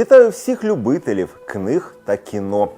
Вітаю всіх любителів книг та кіно.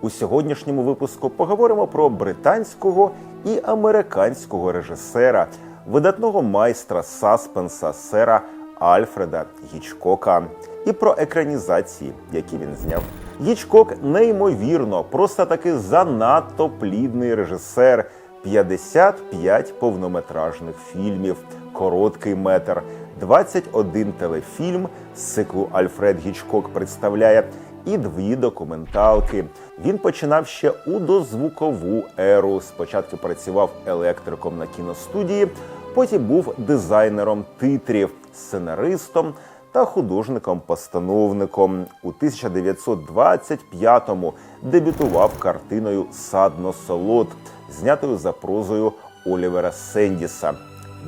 У сьогоднішньому випуску поговоримо про британського і американського режисера, видатного майстра саспенса сера Альфреда Гічкока, і про екранізації, які він зняв. Гічкок неймовірно, просто таки занадто плідний режисер. 55 повнометражних фільмів, короткий метр, 21 телефільм з циклу Альфред Гічкок представляє і дві документалки. Він починав ще у дозвукову еру. Спочатку працював електриком на кіностудії, потім був дизайнером титрів, сценаристом та художником-постановником. У 1925-му дебютував картиною Сад насолод, знятою за прозою Олівера Сендіса.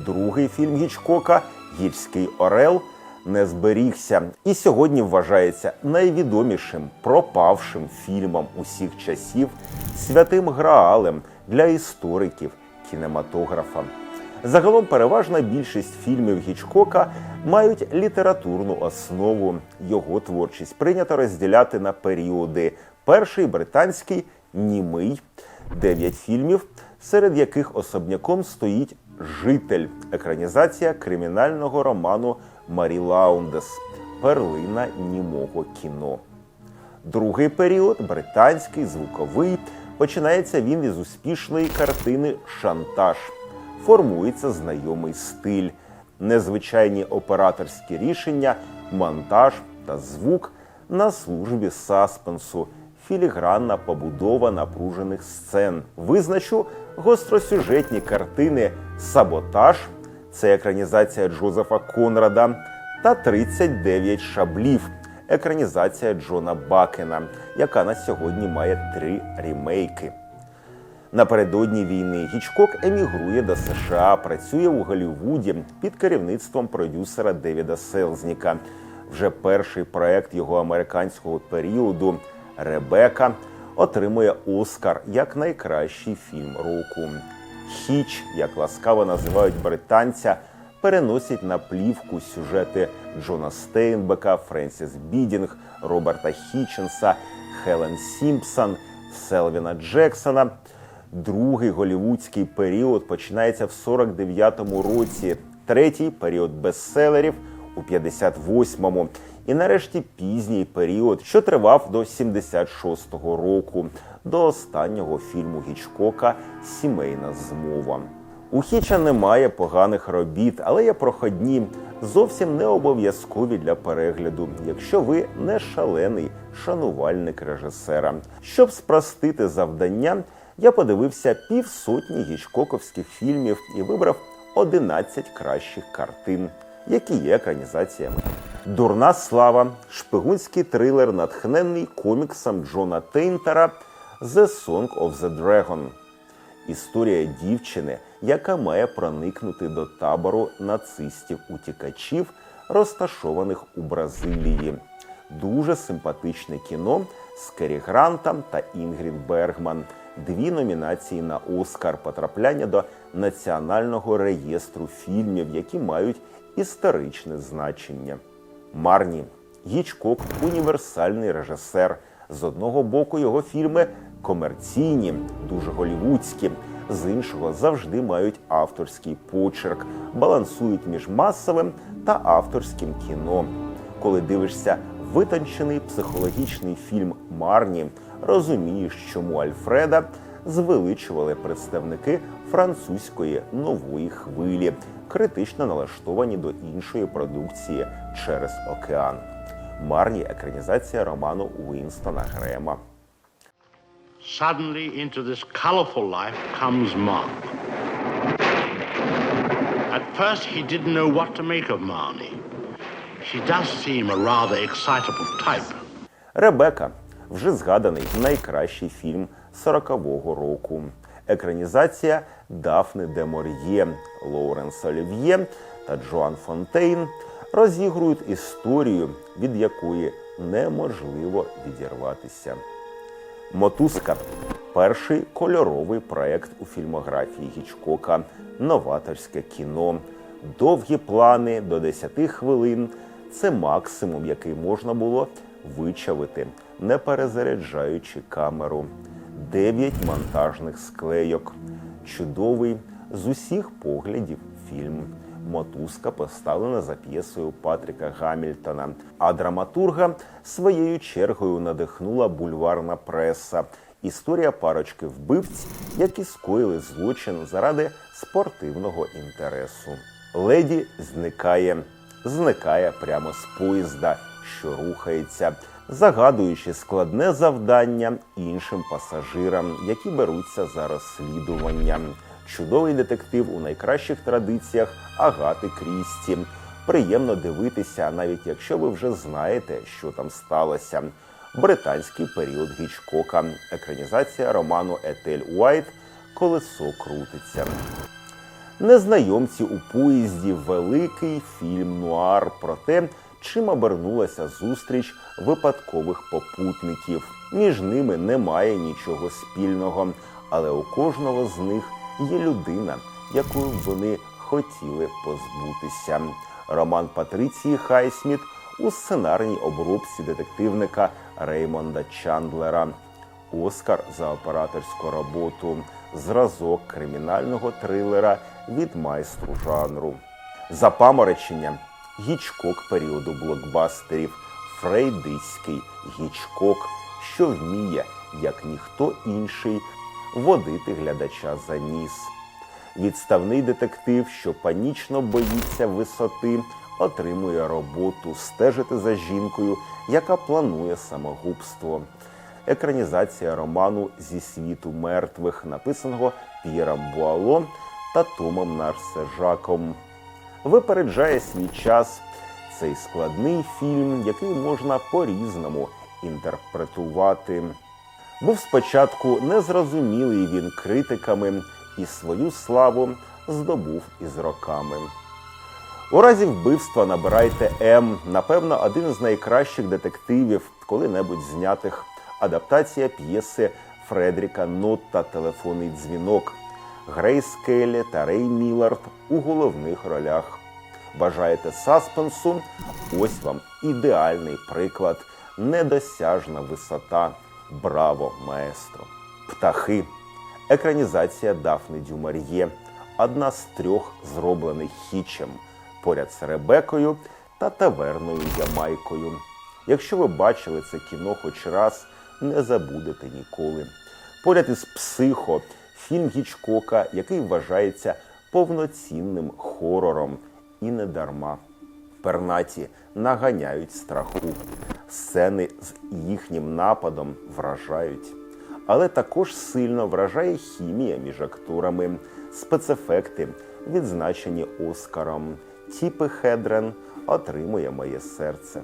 Другий фільм Гічкока Гірський Орел не зберігся і сьогодні вважається найвідомішим пропавшим фільмом усіх часів, святим граалем для істориків кінематографа. Загалом переважна більшість фільмів Гічкока мають літературну основу. Його творчість прийнято розділяти на періоди. Перший британський німий, дев'ять фільмів, серед яких особняком стоїть Житель, екранізація кримінального роману Марі Лаундес, перлина німого кіно. Другий період британський звуковий. Починається він із успішної картини Шантаж. Формується знайомий стиль, незвичайні операторські рішення, монтаж та звук на службі саспенсу, філігранна побудова напружених сцен. Визначу гостросюжетні картини Саботаж це екранізація Джозефа Конрада та 39 шаблів. Екранізація Джона Бакена, яка на сьогодні має три рімейки. Напередодні війни Гічкок емігрує до США, працює у Голлівуді під керівництвом продюсера Девіда Селзніка. Вже перший проект його американського періоду Ребека отримує Оскар як найкращий фільм року. Хіч, як ласкаво називають британця, переносять на плівку сюжети Джона Стейнбека, Френсіс Бідінг, Роберта Хіченса, Хелен Сімпсон, Селвіна Джексона. Другий голівудський період починається в 49-му році, третій період бестселерів у 58-му. І нарешті пізній період, що тривав до 76-го року, до останнього фільму Гічкока Сімейна змова. У Хіча немає поганих робіт, але є проходні, зовсім не обов'язкові для перегляду, якщо ви не шалений шанувальник режисера. Щоб спростити завдання, я подивився півсотні гічкоковських фільмів і вибрав 11 кращих картин, які є екранізаціями. Дурна слава, шпигунський трилер, натхнений коміксом Джона Тейнтера The Song of the Dragon. Історія дівчини, яка має проникнути до табору нацистів-утікачів, розташованих у Бразилії. Дуже симпатичне кіно з Керрі Грантом та Інгрід Бергман. Дві номінації на Оскар потрапляння до національного реєстру фільмів, які мають історичне значення. Марні Гічкок універсальний режисер. З одного боку його фільми комерційні, дуже голівудські, з іншого завжди мають авторський почерк, балансують між масовим та авторським кіно. Коли дивишся витончений психологічний фільм Марні, розумієш, чому Альфреда звеличували представники французької нової хвилі, критично налаштовані до іншої продукції через океан. Марні екранізація роману Уінстона Грема. Suddenly into this colorful life comes Mark. At first he didn't know what to make of Marnie. She does seem a rather excitable type. Ребека вже згаданий найкращий фільм 40-го року. Екранізація Дафни де Мор'є, Лоуренс Олів'є та Джоан Фонтейн розігрують історію, від якої неможливо відірватися. Мотузка перший кольоровий проект у фільмографії Гічкока, новаторське кіно, довгі плани до 10 хвилин. Це максимум, який можна було вичавити, не перезаряджаючи камеру. Дев'ять монтажних склейок. Чудовий з усіх поглядів фільм. Мотузка поставлена за п'єсою Патріка Гамільтона. А драматурга своєю чергою надихнула бульварна преса. Історія парочки вбивць, які скоїли злочин заради спортивного інтересу. Леді зникає, зникає прямо з поїзда, що рухається, загадуючи складне завдання іншим пасажирам, які беруться за розслідування. Чудовий детектив у найкращих традиціях Агати Крісті. Приємно дивитися, навіть якщо ви вже знаєте, що там сталося. Британський період Гічкока, екранізація роману Етель Уайт Колесо крутиться. Незнайомці у поїзді великий фільм нуар про те, чим обернулася зустріч випадкових попутників. Між ними немає нічого спільного, але у кожного з них є людина, якою вони хотіли позбутися. Роман Патриції Хайсміт у сценарній обробці детективника Реймонда Чандлера. Оскар за операторську роботу, зразок кримінального трилера від майстру жанру. Запаморочення гічкок періоду блокбастерів, фрейдистський гічкок, що вміє, як ніхто інший, водити глядача за ніс. Відставний детектив, що панічно боїться висоти, отримує роботу стежити за жінкою, яка планує самогубство. Екранізація роману зі світу мертвих, написаного П'єром Буало та Томом Нарсежаком. Випереджає свій час цей складний фільм, який можна по-різному інтерпретувати. Був спочатку незрозумілий він критиками і свою славу здобув із роками. У разі вбивства набирайте М, напевно, один з найкращих детективів, коли-небудь знятих. Адаптація п'єси Фредріка Нотта Телефонний дзвінок. Грейс Келлі та Рей Міллард у головних ролях. Бажаєте саспенсу? Ось вам ідеальний приклад, недосяжна висота. Браво, маестро! Птахи. Екранізація Дафни Дюмар'є. Одна з трьох зроблених хічем поряд з Ребекою та таверною Ямайкою. Якщо ви бачили це кіно хоч раз, не забудете ніколи. Поряд із психо, фільм Гічкока, який вважається повноцінним хорором, і не дарма. Пернаті наганяють страху. Сцени з їхнім нападом вражають. Але також сильно вражає хімія між акторами, спецефекти, відзначені Оскаром. Тіпи Хедрен отримує моє серце.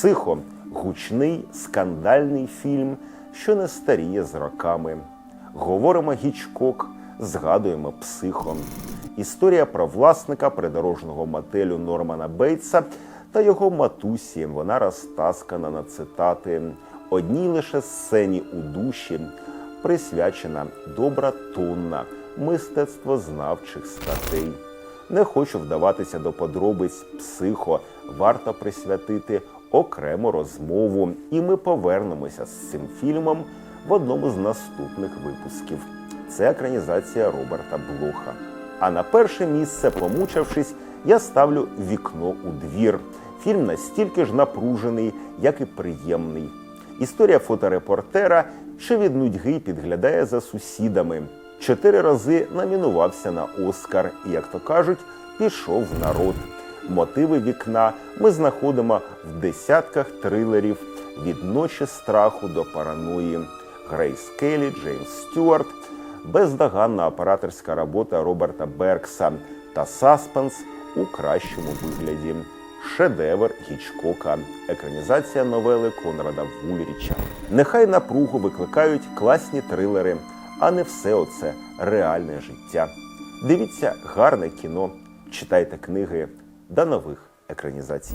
Психо гучний скандальний фільм, що не старіє з роками. Говоримо Гічкок, згадуємо психо. Історія про власника придорожного мотелю Нормана Бейтса та його матусі. Вона розтаскана на цитати. Одній лише сцені у душі присвячена добра тонна мистецтвознавчих статей. Не хочу вдаватися до подробиць психо, варто присвятити окрему розмову, і ми повернемося з цим фільмом в одному з наступних випусків. Це екранізація Роберта Блоха. А на перше місце, помучившись, я ставлю вікно у двір. Фільм настільки ж напружений, як і приємний. Історія фоторепортера, що від нудьги підглядає за сусідами. Чотири рази номінувався на Оскар і, як то кажуть, пішов в народ. Мотиви вікна ми знаходимо в десятках трилерів від ночі страху до параної. Грейс Келлі, Джеймс Стюарт, бездоганна операторська робота Роберта Беркса та саспенс у кращому вигляді. Шедевр Гічкока, екранізація новели Конрада Вульріча. Нехай напругу викликають класні трилери, а не все оце реальне життя. Дивіться гарне кіно, читайте книги. До нових екранізацій.